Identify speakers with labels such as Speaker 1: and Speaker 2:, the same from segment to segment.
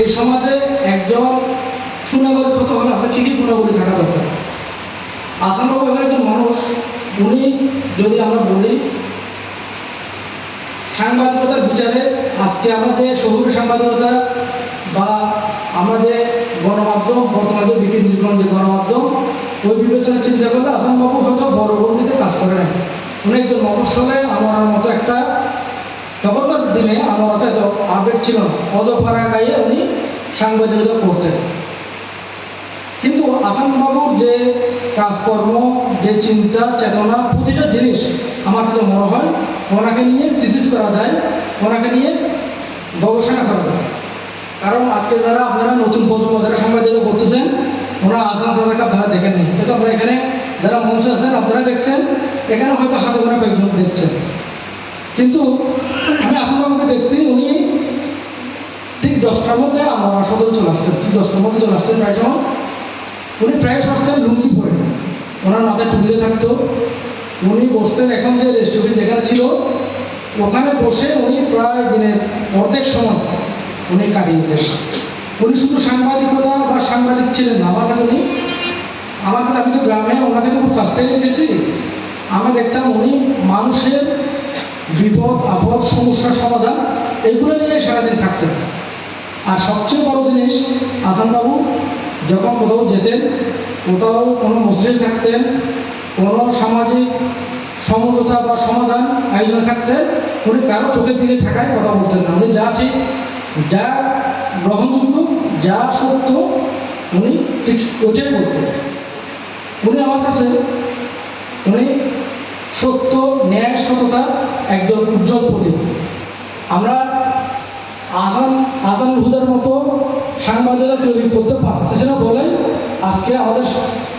Speaker 1: এই সমাজে একজন সুনাগরিক হতে হলে আপনার কী কী থাকা দরকার। আসামবাবু এমন একজন মানুষ, উনি যদি আমরা বলি, সাংবাদিকতার বিচারে আজকে আমরা যে শহুরে সাংবাদিকতা বা আমরা যে গণমাধ্যম, বর্তমানে যে বিক্রি যে গণমাধ্যম, ওই বিবেচনা চিন্তা করলে আসামবাবু হয়তো বড় গণ্ডিতে কাজ করে না উনি একজন মফস্বলে আমার মতো একটা তখনকার দিনে আমার অত এত আপডেট ছিল না। অজপাড়া গাইয়ে উনি সাংবাদিকতা করতেন। কিন্তু আসামবাবুর যে কাজকর্ম, যে চিন্তা, চেতনা, প্রতিটা জিনিস আমার কাছে মনে হয় ওনাকে নিয়ে থিসিস করা যায়, ওনাকে নিয়ে গবেষণা করা যায়। কারণ আজকে যারা আপনারা নতুন প্রজন্ম, যারা সাংবাদিকতা করতেছেন ওনারা আসাম সাদাকে আপনারা দেখেননি কিন্তু আপনারা এখানে যারা মঞ্চে আছেন, আপনারা দেখছেন এখানে হয়তো হাতে গোনা কয়েকজন দেখছেন। কিন্তু আমি আসামবাবুকে দেখছি, উনি ঠিক দশটার মধ্যে আমার সদর চলে আসতেন ঠিক দশটার মধ্যে চলে আসতেন প্রায় সময়। উনি প্রায় আসতেন লুঙ্গি পরে। ওনার মাথায় টুপিতে থাকতো। উনি বসতেন এখন যে রেস্টুরেন্ট যেখানে ছিল, ওখানে বসে উনি প্রায় দিনের অর্ধেক সময় উনি কাটিয়েছেন। উনি শুধু সাংবাদিকতা বা সাংবাদিক ছিলেন আমার কাছে উনি কাছে, আমি তো গ্রামে ওনাকে তো খুব কাছ থেকে দেখেছি আমরা দেখতাম উনি মানুষের বিপদ, আপদ, সমস্যার সমাধান, এগুলো নিয়ে সারাদিন থাকতেন। আর সবচেয়ে বড় জিনিস, আসানবাবু, যখন কোথাও যেতেন, কোথাও কোনো মসজিদে থাকতেন, কোনো সামাজিক সমঝোতা বা সমাধান আয়োজনে থাকতেন, উনি কারও চোখের দিকে থাকায় কথা বলতেন না। উনি যা ঠিক, যা গ্রহণযোগ্য, যা সত্য উনি ওইটাই বলতেন উনি আমার কাছে, উনি সত্য, ন্যায়, সততা একজন উজ্জ্বল প্রতীক। আমরা আসাম আসাম হুদার মতো সাংবাদিকতা তৈরি করতে পারতেছে না বলে আজকে আমাদের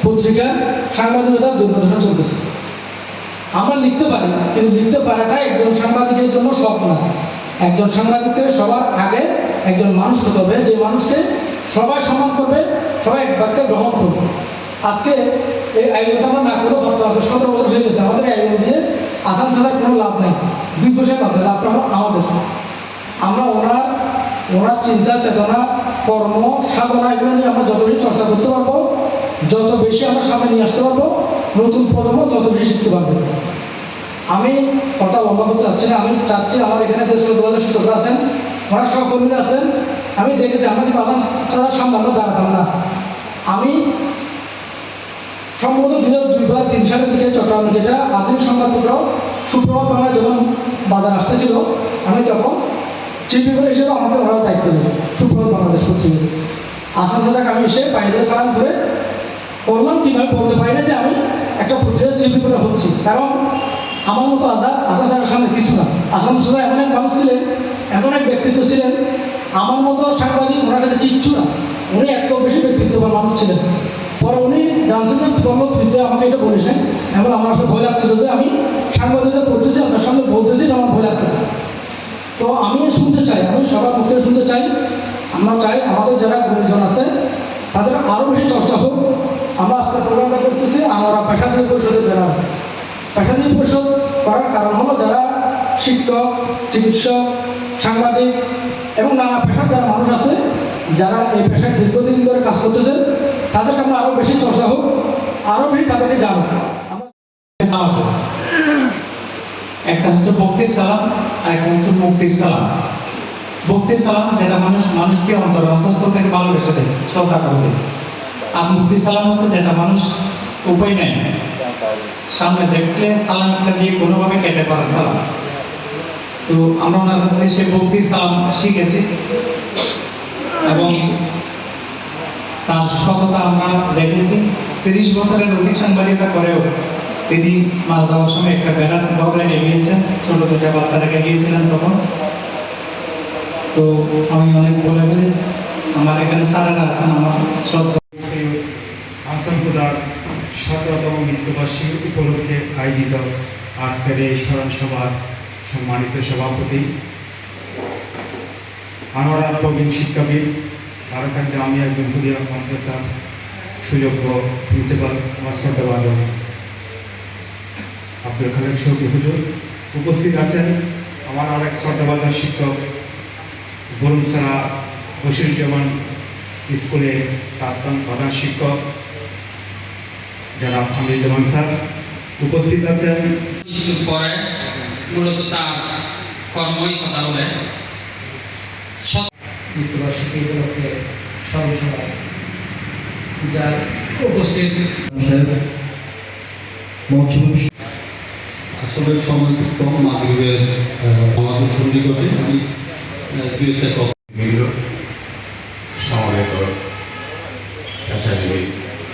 Speaker 1: পত্রিকার সাংবাদিকতার দুর্ঘটনা চলতেছে। আমরা লিখতে পারি, কিন্তু লিখতে পারাটা একজন সাংবাদিকের জন্য সব না। একজন সাংবাদিকের সবার আগে একজন মানুষ হতে হবে, যে মানুষকে সবাই সম্মান করবে সবাই এক বাক্যে গ্রহণ করবে আজকে এই আয়োজনটা আমরা না করলেও হবে সতেরো বছর হয়ে গেছে। আমাদের এই আয়োজন দিয়ে আসাম ছাড়া কোনো লাভ নেই। দুই পয়সা নেই লাভটা হলো আমাদের। আমরা ওনার ওনার চিন্তা, চেতনা, কর্ম, সাধনা, এগুলো নিয়ে আমরা যত বেশি চর্চা করতে পারব, যত বেশি আমরা সামনে নিয়ে আসতে পারব, নতুন প্রজন্ম তত বেশি শিখতে পারবে। আমি কথা লম্বা করতে চাচ্ছি না। আমি চাচ্ছি আমার এখানে যে দু শিক্ষকরা আছেন, ওনার সহকর্মীরা আছেন। আমি দেখেছি কিন্তু আসাম ছাড়ার সামনে দাঁড়াতাম না। আমি সম্ভবত দু হাজার দুই বা তিন সালের দিকে চট্টগ্রাম যেটা আধুনিক সংবাদপত্র সুপ্রভাত বাংলা যখন বাজার আসতেছিল, আমি তখন চিফ রিপোর্টার হিসেবে আমাকে ওরা দায়িত্ব দেবে সুপ্রভাত বাংলাদেশ পত্রিকা আসাম দাদাকে আমি এসে বাইরে সালাম করে বললাম কি আমি বলতে পারি না যে আমি একটা পত্রিকার চিফ রিপোর্টার হচ্ছি? কারণ আমার মতো আজাদ আসাম স্যারের সামনে কিছু না। আসাম সাদা এমন এক মানুষ ছিলেন, এমন এক ব্যক্তিত্ব ছিলেন, আমার মতো সাংবাদিক ওনার কাছে কিচ্ছু না। উনি এত বেশি ব্যক্তিত্ববান মানুষ ছিলেন। জানছেন তুই যে আমাকে এটা বলেছেন এমন আমার আসলে ভয় লাগছিল যে আমি সাংবাদিকতা করতেছি, আপনার সঙ্গে বলতেছি আমার ভয় লাগতেছে। তো আমি শুনতে চাই, আমি সবার মুখে শুনতে চাই। আমরা চাই আমাদের যারা গুরুজন আছে, তাদের আরও বেশি চর্চা হোক। আমরা আজকে প্রোগ্রামটা করতেছি, আমরা পেশাজীবী পরিষদের বেড়ার পেশাজীবী পরিষদ করার কারণ হলো যারা শিক্ষক, চিকিৎসক, সাংবাদিক এবং নানা পেশার যারা মানুষ আছে, যারা এই পেশায় দীর্ঘদিন ধরে কাজ করতেছেন তাদেরকে আমরা আরও বেশি চর্চা হোক আরও বেশি তাদেরকে জানো
Speaker 2: একটা হচ্ছে ভক্তির সালাম, আর একটা হচ্ছে মুক্তির সালাম। ভক্তির সালাম যেটা মানুষ, মানুষকে অন্তর অন্তস্থ থেকে ভালোবেসে দেয় শ্রদ্ধা করবে আর মুক্তি সালাম হচ্ছে যেটা মানুষ উপায় নেই সামনে দেখলে সালামটা দিয়ে কোনোভাবে কেটে পড়ার সালাম। তো আমরা ওনার কাছ থেকে সে ভক্তির সালাম শিখেছি। এবং তার সততা আমরা দেখেছি। তিরিশ বছরের অধিক সাংবাদিকতা করেও তিনি মাছ দেওয়ার সময় একটা ব্যানার দৌড়ে এগিয়েছেন ছোট দুটা বাচ্চাটাকে গিয়েছিলেন তখন। তো আমি অনেক বলে ফেলেছি, আমার এখানে স্যারেরা আছেন, আমার শ্রদ্ধা
Speaker 3: আসাম খুদার সতেরোতম মৃত্যুবার্ষিকী উপলক্ষে আয়োজিত আজকের এই স্মরণ সভার সম্মানিত সভাপতি আমরা প্রবীণ শিক্ষাবিদ আরাকান জামিয়া জমহুরিয়া মাদ্রাসা সুযোগ্য প্রিন্সিপাল মাস্টার দেওয়ার আব্দুল খালেক শৌকি হুজুর? উপস্থিত আছেন আমার আরেক শ্রদ্ধাবাজার শিক্ষক বরুণছাড়া বসিরুজ্জামান স্কুলে প্রাক্তন প্রধান শিক্ষক যারা আমিরুজ্জামান স্যার উপস্থিত আছেন।
Speaker 4: পরে মূলত তার কর্মই কথা বলে।
Speaker 1: মৃত্যুবার্ষিকী উপলক্ষে সর্বসভায় যার উপস্থিত
Speaker 5: আসলে সময় কম মাগরিবের আমাদের সন্নিকটে আমি দু একটা কথা
Speaker 6: সমবেত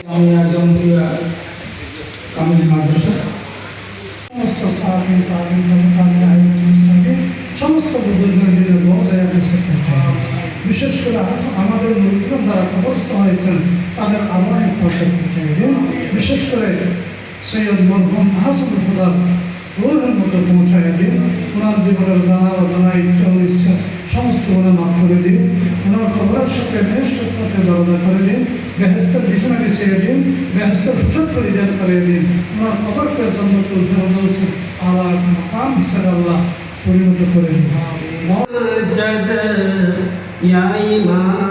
Speaker 1: আমি একজন কামিল মাদ্রাসা
Speaker 7: সমস্ত সাবিন বিশেষ করে আমাদের মুসলিম যারা কবরস্থ হয়েছেন, তাদের আবহাওয়া করতে চাইবেন। বিশেষ করে সৈয়দ মরহুম হাসান খুদার রোহের মতো পৌঁছায় দিন। ওনার জীবনের জানা অজানা ইচ্ছা ও ইচ্ছা সমস্ত ওনার মাফ করে দিন। ওনার কবরের সাথে বেহেস্তের সাথে দরজা করে দিন। বেহেস্তের বিছানা বিছিয়ে দিন। বেহেস্তের ফুসত পরিধান করে দিন। ওনার কবরকে ফেরদৌসি আলা মাকাম হিসেবে আল্লাহ পরিণত করে দিন।
Speaker 8: 呀咿嘛